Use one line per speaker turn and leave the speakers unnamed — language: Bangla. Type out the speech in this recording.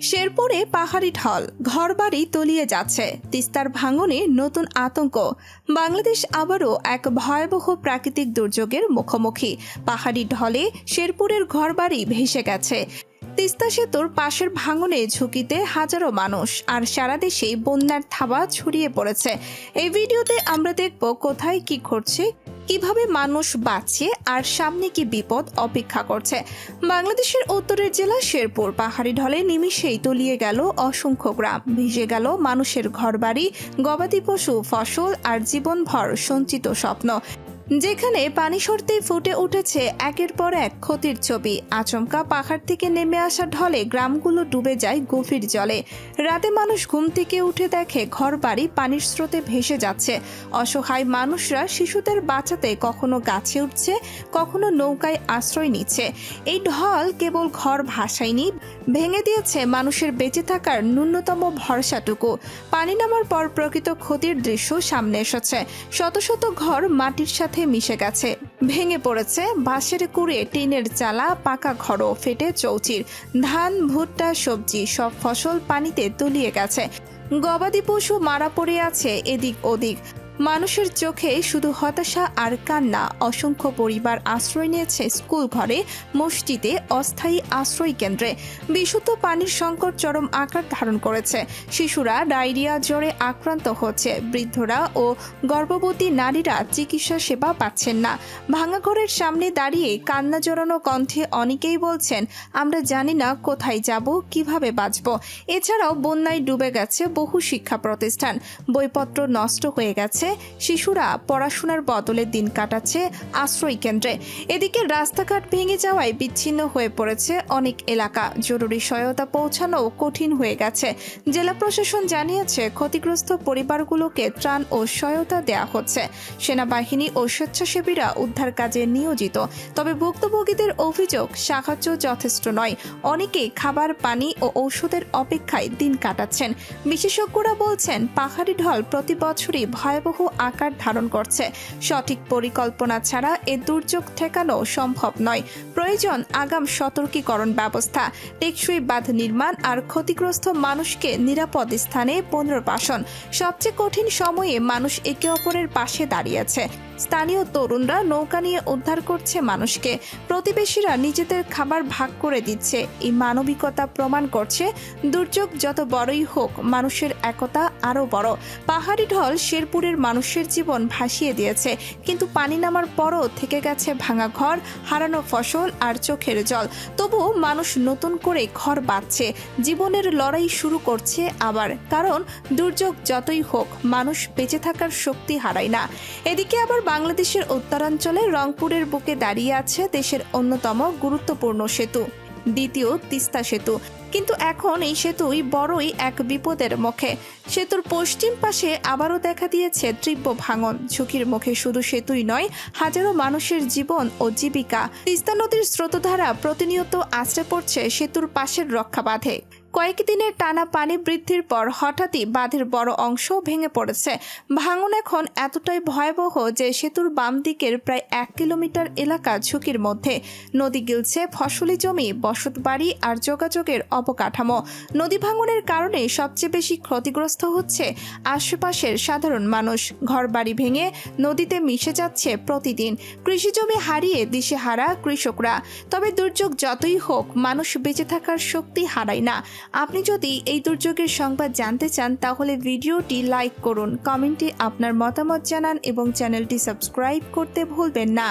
শেরপুরে পাহাড়ি ঢল, ঘরবাড়ি তলিয়ে যাচ্ছে। তিস্তার ভাঙনে নতুন আতঙ্ক। বাংলাদেশ আবারও এক ভয়াবহ প্রাকৃতিক দুর্যোগের মুখোমুখি। পাহাড়ি ঢলে শেরপুরের ঘরবাড়ি ভেসে গেছে। তিস্তা সেতুর পাশের ভাঙনে ঝুঁকিতে হাজারো মানুষ, আর সারা দেশে বন্যার থাবা ছড়িয়ে পড়েছে। এই ভিডিওতে আমরা দেখব কোথায় কি ঘটছে কীভাবে মানুষ বাঁচে আর সামনে কি বিপদ অপেক্ষা করছে? বাংলাদেশের উত্তরের জেলা শেরপুর। পাহাড়ি ঢলে নিমিষেই তলিয়ে গেল অসংখ্য গ্রাম। ভিজে গেল মানুষের ঘরবাড়ি, গবাদি পশু, ফসল আর জীবনভর সঞ্চিত স্বপ্ন। যেখানে পানি সরতেই ফুটে উঠেছে একের পর এক ক্ষতির ছবি। আচমকা পাহাড় থেকে নেমে আসা ঢলে গ্রামগুলো ডুবে যায় গভীর জলে। রাতে মানুষ ঘুম থেকে উঠে দেখে ঘর বাড়ি পানির স্রোতে ভেসে যাচ্ছে। অসহায় মানুষরা শিশুদের বাঁচাতে কখনো গাছে উঠছে, কখনো নৌকায় আশ্রয় নিচ্ছে। এই ঢল কেবল ঘর ভাসায়নি, ভেঙে দিয়েছে মানুষের বেঁচে থাকার ন্যূনতম ভরসাটুকু। পানি নামার পর প্রকৃত ক্ষতির দৃশ্য সামনে এসেছে। শত শত ঘর মাটির সাথে মিশে গেছে। ভেঙে পড়েছে বাঁশের কুড়ে, টিনের চালা, পাকা ঘরও ফেটে চৌচির। ধান, ভুট্টা, সবজি সব ফসল পানিতে তলিয়ে গেছে। গবাদি পশু মারা পড়ে আছে এদিক ওদিক। মানুষের চোখে শুধু হতাশা আর কান্না অসংখ্য পরিবার আশ্রয় নিয়েছে স্কুল ঘরে, মসজিদে, অস্থায়ী আশ্রয় কেন্দ্রে। বিশুদ্ধ পানির সংকট চরম আকার ধারণ করেছে। শিশুরা ডায়রিয়া, জ্বরে আক্রান্ত হচ্ছে। বৃদ্ধরা ও গর্ভবতী নারীরা চিকিৎসা সেবা পাচ্ছেন না। ভাঙা ঘরের সামনে দাঁড়িয়ে কান্না জড়ানো কণ্ঠে অনেকেই বলছেন, আমরা জানি না কোথায় যাব, কীভাবে বাঁচব। এছাড়াও বন্যায় ডুবে গেছে বহু শিক্ষা প্রতিষ্ঠান। বইপত্র নষ্ট হয়ে গেছে শিশুরা পড়াশোনার বদলে দিন কাটাচ্ছে আশ্রয় কেন্দ্রে। এদিকে রাস্তাঘাট ভেঙে যাওয়ায় বিচ্ছিন্ন হয়ে পড়েছে অনেক এলাকা। জরুরি সহায়তা পৌঁছানো কঠিন হয়ে গেছে। জেলা প্রশাসন জানিয়েছে, ক্ষতিগ্রস্ত পরিবারগুলোকে ত্রাণ ও সহায়তা দেওয়া হচ্ছে। সেনাবাহিনী ও স্বেচ্ছাসেবীরা উদ্ধার কাজে নিয়োজিত। তবে ভুক্তভোগীদের অভিযোগ, সাহায্য যথেষ্ট নয়। অনেকেই খাবার, পানি ও ঔষধের অপেক্ষায় দিন কাটাচ্ছেন। বিশেষজ্ঞরা বলছেন, পাহাড়ি ঢল প্রতি বছরই ভয়াবহ আকার ধারণ করছে। সঠিক পরিকল্পনা ছাড়া এ দুর্যোগ ঠেকানো সম্ভব নয়। প্রয়োজন আগাম সতর্কীকরণ ব্যবস্থা। টেকসই বাঁধ নির্মাণ আর ক্ষতিগ্রস্ত মানুষকে নিরাপদ স্থানে পুনর্বাসন। সবচেয়ে কঠিন সময়ে মানুষ একে অপরের পাশে দাঁড়িয়েছে। স্থানীয় তরুণরা নৌকা নিয়ে উদ্ধার করছে মানুষকে। প্রতিবেশীরা নিজেদের খাবার ভাগ করে দিচ্ছে। এই মানবিকতা প্রমাণ করছে, দুর্যোগ যত বড়ই হোক মানুষের একতা আরও বড়। পাহাড়ি ঢল শেরপুরের মানুষের জীবন ভাসিয়ে দিয়েছে। কিন্তু পানি নামার পরও থেকে গেছে ভাঙা ঘর, হারানো ফসল আর চোখের জল। তবুও মানুষ নতুন করে ঘর বাঁধছে। জীবনের লড়াই শুরু করছে আবার। কারণ দুর্যোগ যতই হোক, মানুষ বেঁচে থাকার শক্তি হারায় না। এদিকে আবার বাংলাদেশের উত্তরাঞ্চলে রংপুরের বুকে দাঁড়িয়ে আছে দেশের অন্যতম গুরুত্বপূর্ণ সেতু। দ্বিতীয় তিস্তা সেতু। কিন্তু এখন এই সেতুই বড়ই এক বিপদের মুখে। সেতুর পশ্চিম পাশে আবারও দেখা দিয়েছে তীব্র ভাঙন। ঝুঁকির মুখে শুধু সেতুই নয়, হাজারো মানুষের জীবন ও জীবিকা। তিস্তা নদীর স্রোতধারা প্রতিনিয়ত আশ্রে পড়ছে সেতুর পাশের রক্ষা বাঁধে কয়েকদিনের টানা পানি বৃদ্ধির পর হঠাৎই বাঁধের বড় অংশ ভেঙে পড়েছে। ভাঙন এখন এতটাই ভয়াবহ যে সেতুর বাম দিকের প্রায় এক কিলোমিটার এলাকা ঝুঁকির মধ্যে। নদী গিলছে, ফসলি জমি, বসতবাড়ি আর যোগাযোগের অবকাঠামো। নদী ভাঙনের কারণে সবচেয়ে বেশি ক্ষতিগ্রস্ত হচ্ছে আশেপাশের সাধারণ মানুষ। ঘরবাড়ি ভেঙে নদীতে মিশে যাচ্ছে প্রতিদিন। কৃষিজমি হারিয়ে দিশেহারা কৃষকরা। তবে দুর্যোগ যতই হোক, মানুষ বেঁচে থাকার শক্তি হারায় না। আপনি যদি এই দুর্যোগের সংবাদ জানতে চান, তাহলে ভিডিওটি লাইক করুন, কমেন্টে আপনার মতামত জানান এবং চ্যানেলটি সাবস্ক্রাইব করতে ভুলবেন না।